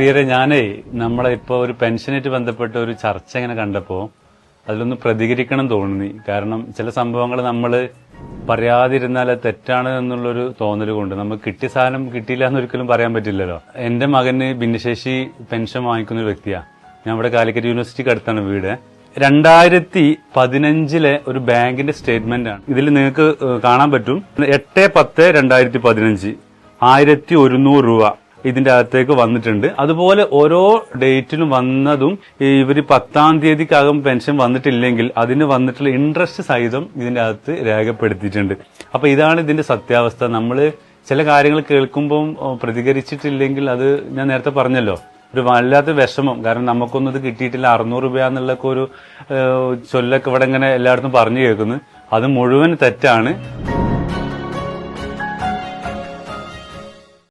പ്രിയരെ ഞാനേ നമ്മളെ ഇപ്പൊ ഒരു പെൻഷനായിട്ട് ബന്ധപ്പെട്ട ഒരു ചർച്ച ഇങ്ങനെ കണ്ടപ്പോ അതിലൊന്ന് പ്രതികരിക്കണം തോന്നി കാരണം ചില സംഭവങ്ങൾ നമ്മൾ പറയാതിരുന്നാൽ അത് തെറ്റാണ് എന്നുള്ളൊരു തോന്നൽ കൊണ്ട് നമുക്ക് കിട്ടിയ സാധനം കിട്ടിയില്ല എന്നൊരിക്കലും പറയാൻ പറ്റില്ലല്ലോ. എന്റെ മകന് ഭിന്നശേഷി പെൻഷൻ വാങ്ങിക്കുന്ന ഒരു വ്യക്തിയാ. ഞാൻ ഇവിടെ കാലിക്കറ്റ് യൂണിവേഴ്സിറ്റിക്ക് അടുത്താണ് വീട്. രണ്ടായിരത്തി പതിനഞ്ചിലെ ഒരു ബാങ്കിന്റെ സ്റ്റേറ്റ്മെന്റ് ആണ്. ഇതിൽ നിങ്ങൾക്ക് കാണാൻ പറ്റും. എട്ട് പത്ത് രണ്ടായിരത്തി പതിനഞ്ച് ആയിരത്തി ഒരുന്നൂറ് രൂപ. ഇതിന്റെ അകത്തേക്ക് വന്നിട്ടുണ്ട്. അതുപോലെ ഓരോ ഡേറ്റിനും വന്നതും ഇവർ പത്താം തീയതിക്കകം പെൻഷൻ വന്നിട്ടില്ലെങ്കിൽ അതിന് വന്നിട്ടുള്ള ഇൻട്രസ്റ്റ് സഹിതം ഇതിന്റെ അകത്ത് രേഖപ്പെടുത്തിയിട്ടുണ്ട്. അപ്പൊ ഇതാണ് ഇതിന്റെ സത്യാവസ്ഥ. നമ്മൾ ചില കാര്യങ്ങൾ കേൾക്കുമ്പോൾ ഓ, പ്രതികരിച്ചിട്ടില്ലെങ്കിൽ അത് ഞാൻ നേരത്തെ പറഞ്ഞല്ലോ. ഒരു വല്ലാത്ത വിഷമം. കാരണം നമുക്കൊന്നും ഇത് കിട്ടിയിട്ടില്ല. അറുന്നൂറ് രൂപ എന്നുള്ളൊക്കെ ഒരു ചൊല്ലൊക്കെ ഇവിടെ ഇങ്ങനെ എല്ലായിടത്തും പറഞ്ഞു കേൾക്കുന്നു. അത് മുഴുവൻ തെറ്റാണ്.